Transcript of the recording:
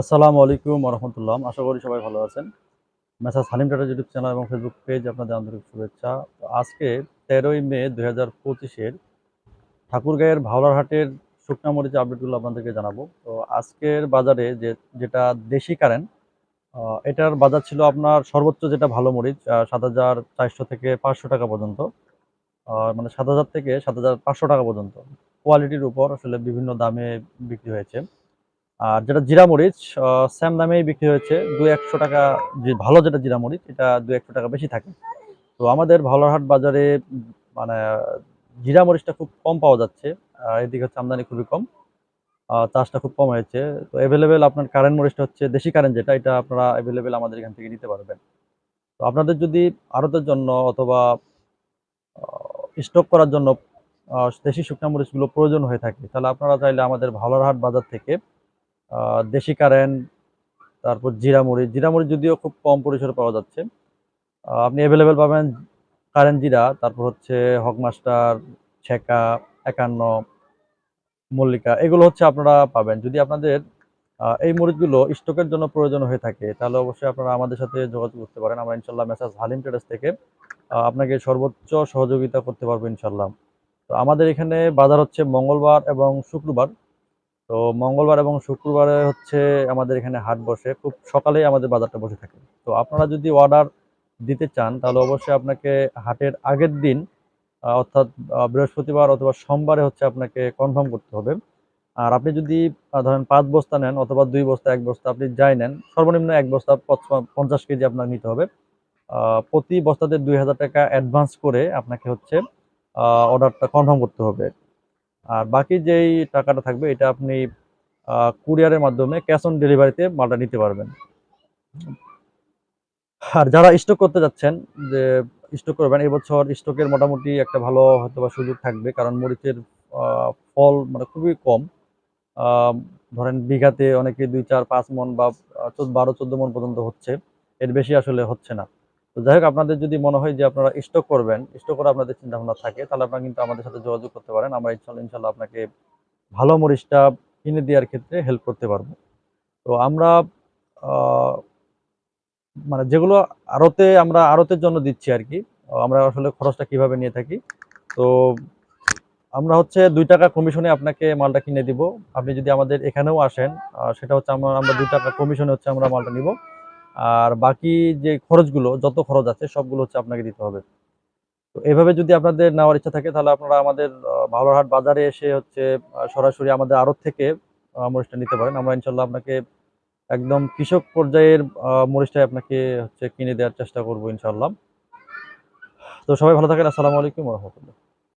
আসসালামু আলাইকুম রহমতুল্লাহ আশা করি সবাই ভালো আছেন। মেসাজ হালিম টাটা ইউটিউব চ্যানেল এবং ফেসবুক পেজ আপনাদের আন্তরিক শুভেচ্ছা। তো আজকে তেরোই মে দু হাজার পঁচিশের ঠাকুরগাঁয়ের ভাওলার হাটের শুকনা মরিচের আপডেটগুলো আপনাদেরকে জানাব। তো আজকের বাজারে যে, যেটা দেশি কারেন্ট এটার বাজার ছিল আপনার সর্বোচ্চ যেটা ভালো মরিচ সাত হাজার চারশো থেকে পাঁচশো টাকা পর্যন্ত মানে সাত হাজার থেকে সাত হাজার পাঁচশো টাকা পর্যন্ত। কোয়ালিটির উপর আসলে বিভিন্ন দামে বিক্রি হয়েছে। আর যেটা জিরা মরিচ সেম দামেই বিক্রি হয়েছে। দু একশো টাকা যে ভালো যেটা জিরা মরিচ এটা দু একশো টাকা বেশি থাকে। তো আমাদের ভাওলারহাট বাজারে মানে জিরা মরিচটা খুব কম পাওয়া যাচ্ছে। এদিকে হচ্ছে আমদানি খুবই কম। চাষটা খুব কম হয়েছে। তো অ্যাভেলেবেল আপনার কারেন্ট মরিচটা হচ্ছে দেশি কারেন্ট যেটা, এটা আপনারা অ্যাভেলেবেল আমাদের এখান থেকে নিতে পারবেন। তো আপনাদের যদি আড়তের জন্য অথবা স্টক করার জন্য দেশি শুকনা মরিচগুলো প্রয়োজন হয়ে থাকে, তাহলে আপনারা চাইলে আমাদের ভাওলারহাট বাজার থেকে দেশি কারেন্ট তারপর জিরা মরিচ। জিরা মরিচ যদিও খুব কম পরিসরে পাওয়া যাচ্ছে। আপনি অ্যাভেলেবেল পাবেন কারেন্ট জিরা, তারপর হচ্ছে হকমাস্টার ছেকা, একান্ন, মল্লিকা, এগুলো হচ্ছে আপনারা পাবেন। যদি আপনাদের এই মরিচগুলো স্টকের জন্য প্রয়োজন হয়ে থাকে, তাহলে অবশ্যই আপনারা আমাদের সাথে যোগাযোগ করতে পারেন। আমরা ইনশাল্লাহ মেসাজ হালিম ট্রেডার্স থেকে আপনাকে সর্বোচ্চ সহযোগিতা করতে পারব ইনশাল্লাহ তো আমাদের এখানে বাজার হচ্ছে মঙ্গলবার এবং শুক্রবার। তো মঙ্গলবার এবং শুক্রবারে হচ্ছে আমাদের এখানে হাট বসে। খুব সকালেই আমাদের বাজারটা বসে থাকে। তো আপনারা যদি অর্ডার দিতে চান, তাহলে অবশ্যই আপনাকে হাটের আগের দিন অর্থাৎ বৃহস্পতিবার অথবা সোমবারে হচ্ছে আপনাকে কনফার্ম করতে হবে। আর আপনি যদি ধরেন পাঁচ বস্তা নেন অথবা দুই বস্তা, এক বস্তা, আপনি যাই নেন, সর্বনিম্ন এক বস্তা পঞ্চাশ কেজি আপনার নিতে হবে। প্রতি বস্তাতে দুই হাজার টাকা অ্যাডভান্স করে আপনাকে হচ্ছে অর্ডারটা কনফার্ম করতে হবে। আর বাকি যেই টাকাটা থাকবে, এটা আপনি কুরিয়ারের মাধ্যমে ক্যাশ অন ডেলিভারিতে মালটা নিতে পারবেন। আর যারা স্টক করতে যাচ্ছেন, যে স্টক করবেন, এবছর স্টকের মোটামুটি একটা ভালো হয়তো বা সুযোগ থাকবে, কারণ মরিচের ফল মানে খুবই কম। ধরেন বিঘাতে অনেকে দুই, চার, পাঁচ মন বা বারো, চোদ্দ মন পর্যন্ত হচ্ছে। এর বেশি আসলে হচ্ছে না। তো যাই হোক, আপনাদের যদি মনে হয় যে আপনারা স্টক করবেন স্টক করে আপনাদের চিন্তা ভাবনা থাকে, তাহলে আপনারা কিন্তু আমাদের সাথে যোগাযোগ করতে পারেন। আমরা ইনশাল্লাহ ইনশাল্লাহ আপনাকে ভালো মরিচটা কিনে দেওয়ার ক্ষেত্রে হেল্প করতে পারব। তো আমরা মানে যেগুলো আড়তে, আমরা আড়তের জন্য দিচ্ছি আর কি। আমরা আসলে খরচটা কীভাবে নিয়ে থাকি? তো আমরা হচ্ছে দুই টাকা কমিশনে আপনাকে মালটা কিনে দিব। আপনি যদি আমাদের এখানেও আসেন সেটা হচ্ছে আমরা আমরা দুই টাকা কমিশনে হচ্ছে আমরা মালটা নিব। আর বাকি যে খরচগুলো যত খরচ আছে সবগুলো হচ্ছে আপনাকে দিতে হবে। তো এভাবে যদি আপনাদের নেওয়ার ইচ্ছা থাকে তাহলে আপনারা আমাদের আহ, ভাওলারহাট বাজারে এসে হচ্ছে সরাসরি আমাদের আড়ত থেকে মরিচটা নিতে পারেন। আমরা ইনশাল্লাহ আপনাকে একদম কৃষক পর্যায়ের মরিচটাই আপনাকে হচ্ছে কিনে দেওয়ার চেষ্টা করব ইনশাল্লাহ তো সবাই ভালো থাকেন। আসসালামু আলাইকুম রহমতুল্লাহ।